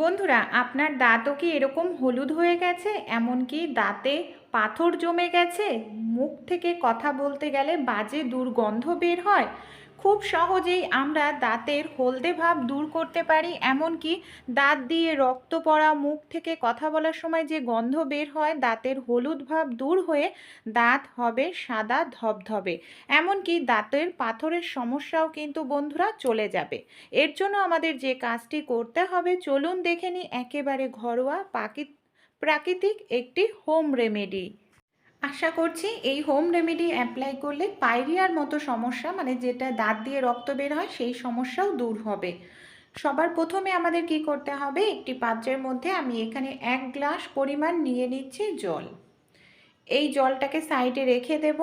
বন্ধুরা, আপনার দাঁতও কি এরকম হলুদ হয়ে গেছে? এমনকি দাঁতে পাথর জমে গেছে? মুখ থেকে কথা বলতে গেলে বাজে দুর্গন্ধ বের হয়। খুব সহজেই আমরা দাঁতের হলদে ভাব দূর করতে পারি, এমনকি দাঁত দিয়ে রক্ত পড়া, মুখ থেকে কথা বলার সময় যে গন্ধ বের হয়, দাঁতের হলুদ ভাব দূর হয়ে দাঁত হবে সাদা ধবধবে। এমনকি দাঁতের পাথরের সমস্যাও কিন্তু বন্ধুরা চলে যাবে। এর জন্য আমাদের যে কাজটি করতে হবে, চলুন দেখে নিই একেবারে ঘরোয়া পাকি- প্রাকৃতিক একটি হোম রেমেডি। আশা করছি এই হোম রেমেডি অ্যাপ্লাই করলে পাইরিয়ার মতো সমস্যা মানে যেটা দাঁত দিয়ে রক্ত বের হয়, সেই সমস্যাও দূর হবে। সবার প্রথমে আমাদের কি করতে হবে? একটি পাত্রের মধ্যে আমি এখানে এক গ্লাস পরিমাণ নিয়ে নিচ্ছি জল। এই জলটাকে সাইডে রেখে দেব।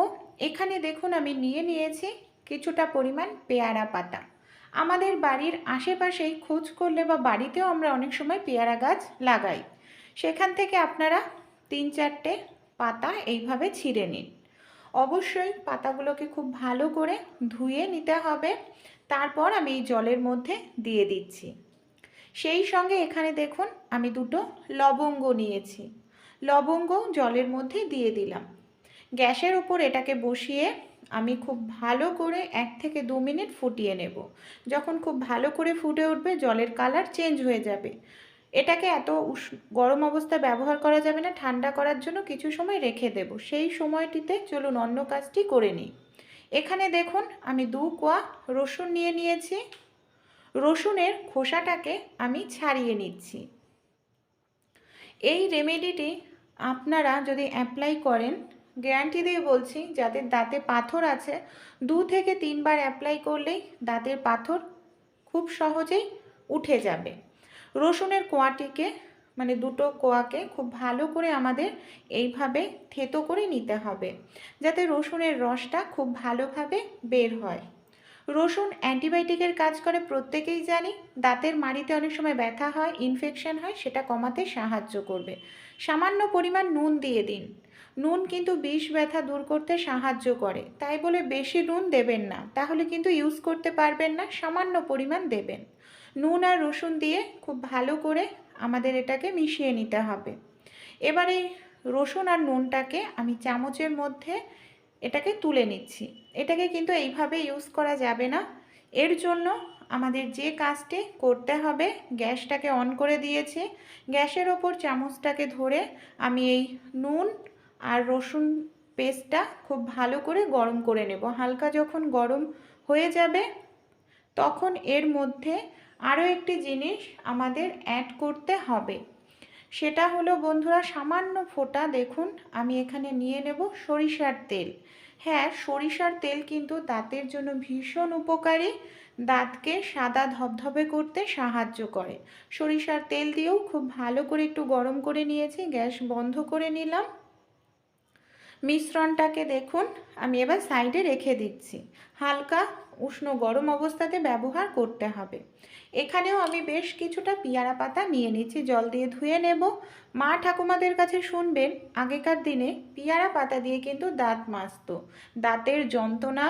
এখানে দেখুন আমি নিয়ে নিয়েছি কিছুটা পরিমাণ পেয়ারা পাতা। আমাদের বাড়ির আশেপাশেই খোঁজ করলে বা বাড়িতেও আমরা অনেক সময় পেয়ারা গাছ লাগাই। সেখান থেকে আপনারা তিন চারটে পাতা এইভাবে ছিঁড়ে নিন। অবশ্যই পাতাগুলোকে খুব ভালো করে ধুয়ে নিতে হবে। তারপর আমি এই জলের মধ্যে দিয়ে দিচ্ছি। সেই সঙ্গে এখানে দেখুন, আমি দুটো লবঙ্গ নিয়েছি। লবঙ্গ জলের মধ্যে দিয়ে দিলাম। গ্যাসের উপর এটাকে বসিয়ে আমি খুব ভালো করে এক থেকে দু মিনিট ফুটিয়ে নেব। যখন খুব ভালো করে ফুটে উঠবে, জলের কালার চেঞ্জ হয়ে যাবে। এটাকে এত গরম অবস্থায় ব্যবহার করা যাবে না, ঠান্ডা করার জন্য কিছু সময় রেখে দেব। সেই সময়টিতে চলুন অন্য কাজটি করে নিই। এখানে দেখুন, আমি দু কোয়া রসুন নিয়ে নিয়েছি। রসুনের খোসাটাকে আমি ছাড়িয়ে নিচ্ছি। এই রেমেডিটি আপনারা যদি অ্যাপ্লাই করেন, গ্যারান্টি দিয়ে বলছি, যাদের দাঁতে পাথর আছে, দু থেকে তিনবার অ্যাপ্লাই করলেই দাঁতের পাথর খুব সহজেই উঠে যাবে। রসুনের কোয়াটিকে মানে দুটো কোয়াকে খুব ভালো করে আমাদের এইভাবে থেতো করে নিতে হবে, যাতে রসুনের রসটা খুব ভালোভাবে বের হয়। রসুন অ্যান্টিবায়োটিকের কাজ করে, প্রত্যেকেই জানি, দাঁতের মাড়িতে অনেক সময় ব্যথা হয় ইনফেকশন হয়, সেটা কমাতে সাহায্য করবে। সামান্য পরিমাণ নুন দিয়ে দিন। নুন কিন্তু বিষ ব্যথা দূর করতে সাহায্য করে। তাই বলে বেশি নুন দেবেন না, তাহলে কিন্তু ইউজ করতে পারবেন না, সামান্য পরিমাণ দেবেন। নুন আর রসুন দিয়ে খুব ভালো করে আমাদের এটাকে মিশিয়ে নিতে হবে। এবার রসুন আর নুনটাকে আমি চামচের মধ্যে এটাকে তুলে নিচ্ছি। এটাকে কিন্তু এইভাবে ইউজ করা যাবে না। এর জন্য আমাদের যে কাজটি করতে হবে, গ্যাসটাকে অন করে দিয়েছি। গ্যাসের ওপর চামচটাকে ধরে আমি এই নুন আর রসুন পেস্টটা খুব ভালো করে গরম করে নেব। হালকা যখন গরম হয়ে যাবে, তখন এর মধ্যে আরও একটি জিনিস আমাদের অ্যাড করতে হবে। সেটা হলো বন্ধুরা সামান্য ফোঁটা দেখুন, আমি এখানে নিয়ে নেব সরিষার তেল। হ্যাঁ সরিষার তেল কিন্তু দাঁতের জন্য ভীষণ উপকারী, দাঁতকে সাদা ধবধবে করতে সাহায্য করে। সরিষার তেল দিয়েও খুব ভালো করে একটু গরম করে নিয়েছি, গ্যাস বন্ধ করে নিলাম। মিশ্রণটাকে দেখুন, আমি এবার সাইডে রেখে দিচ্ছি। হালকা উষ্ণ গরম অবস্থাতে ব্যবহার করতে হবে। এখানেও আমি বেশ কিছুটা পিয়ারা পাতা নিয়ে নিচ্ছি, জল দিয়ে ধুয়ে নেব। মা ঠাকুমাদের কাছে শুনবেন, আগেকার দিনে পিয়ারা পাতা দিয়ে কিন্তু দাঁত মাজতো। দাঁতের যন্ত্রণা,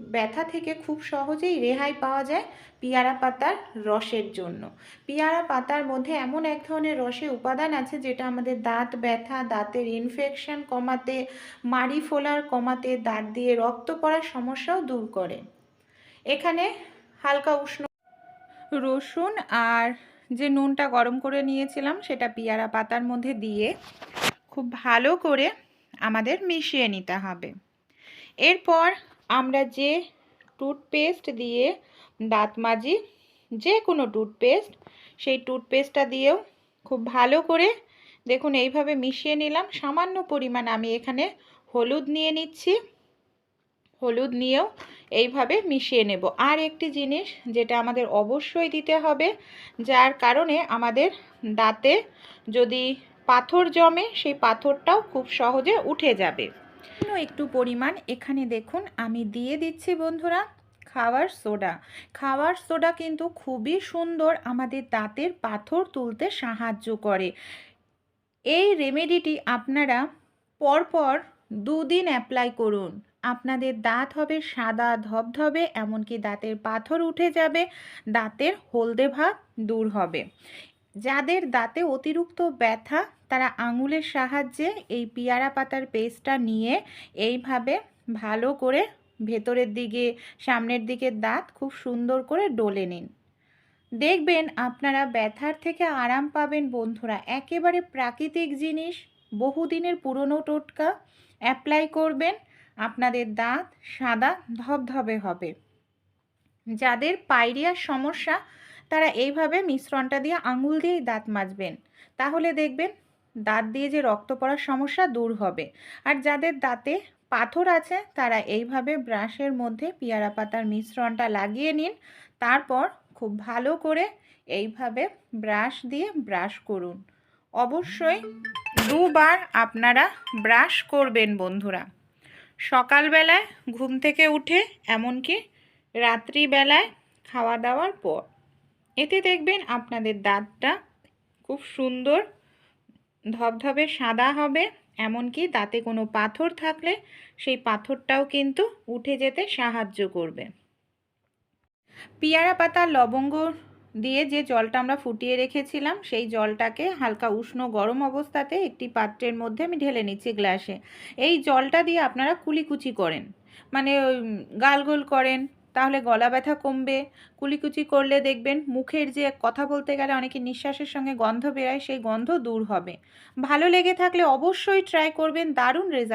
ব্যথা থেকে খুব সহজেই রেহাই পাওয়া যায় পিয়ারা পাতার রসের জন্য। পিয়ারা পাতার মধ্যে এমন এক ধরনের রসে উপাদান আছে যেটা আমাদের দাঁত ব্যথা, দাঁতের ইনফেকশন কমাতে, মাড়ি ফোলার কমাতে, দাঁত দিয়ে রক্ত পড়ার সমস্যাও দূর করে। এখানে হালকা উষ্ণ রসুন আর যে নুনটা গরম করে নিয়েছিলাম সেটা পিয়ারা পাতার মধ্যে দিয়ে খুব ভালো করে আমাদের মিশিয়ে নিতে হবে। এরপর আমরা যে টুথপেস্ট দিয়ে দাঁত মাজি, যে কোনো টুথপেস্ট, সেই টুথপেস্টটা দিয়েও খুব ভালো করে দেখুন এইভাবে মিশিয়ে নিলাম। সামান্য পরিমাণ আমি এখানে হলুদ নিয়ে নিচ্ছি। হলুদ নিয়েও এইভাবে মিশিয়ে নেব। আর একটি জিনিস যেটা আমাদের অবশ্যই দিতে হবে, যার কারণে আমাদের দাঁতে যদি পাথর জমে, সেই পাথরটাও খুব সহজে উঠে যাবে। একটু পরিমাণ। এখানে দেখুন, আমি দিয়ে দিচ্ছি বন্ধুরা খাওয়ার সোডা। খাওয়ার সোডা কিন্তু খুবই সুন্দর আমাদের দাঁতের পাথর তুলতে সাহায্য করে। এই রেমেডিটি আপনারা পরপর দুদিন অ্যাপ্লাই করুন। আপনাদের দাঁত হবে সাদা ধবধবে, এমনকি দাঁতের পাথর উঠে যাবে, দাঁতের হলদে ভাব দূর হবে। যাদের দাঁতে অতিরিক্ত ব্যথা, তারা আঙুলের সাহায্যে এই পিয়ারা পাতার পেস্টটা নিয়ে এইভাবে ভালো করে ভেতরের দিকে, সামনের দিকের দাঁত খুব সুন্দর করে ডলে নিন। দেখবেন আপনারা ব্যথার থেকে আরাম পাবেন বন্ধুরা। একেবারে প্রাকৃতিক জিনিস, বহুদিনের পুরনো টোটকা, অ্যাপ্লাই করবেন আপনাদের দাঁত সাদা ধবধবে হবে। যাদের পাইরিয়ার সমস্যা, তারা এইভাবে মিশ্রণটা দিয়ে আঙুল দিয়েই দাঁত মাজবেন। তাহলে দেখবেন দাঁত দিয়ে যে রক্ত পড়ার সমস্যা দূর হবে। আর যাদের দাঁতে পাথর আছে, তারা এইভাবে ব্রাশের মধ্যে পেয়ারা পাতার মিশ্রণটা লাগিয়ে নিন। তারপর খুব ভালো করে এইভাবে ব্রাশ দিয়ে ব্রাশ করুন। অবশ্যই দুবার আপনারা ব্রাশ করবেন বন্ধুরা। সকালবেলায় ঘুম থেকে উঠে, এমনকি রাত্রিবেলায় খাওয়া দাওয়ার পর। এতে দেখবেন আপনাদের দাঁতটা খুব সুন্দর, ধবধবে সাদা হবে, এমনকি দাঁতে কোনো পাথর থাকলে সেই পাথরটাও কিন্তু উঠে যেতে সাহায্য করবে। পিয়ারা পাতা, লবঙ্গ দিয়ে যে জলটা আমরা ফুটিয়ে রেখেছিলাম, সেই জলটাকে হালকা উষ্ণ গরম অবস্থাতে একটি পাত্রের মধ্যে আমি ঢেলে নিচ্ছি গ্লাসে। এই জলটা দিয়ে আপনারা কুলিকুচি করেন। মানে গালগোল করেন, তাহলে গলা ব্যথা কমবে। কুলিকুচি করলে দেখবেন মুখের যে কথা বলতে গেলে অনেকে নিঃশ্বাসের সঙ্গে গন্ধ বেরোয়, সেই গন্ধ দূর হবে। ভালো লেগে থাকলে অবশ্যই ট্রাই করবেন, দারুণ রেজাল্ট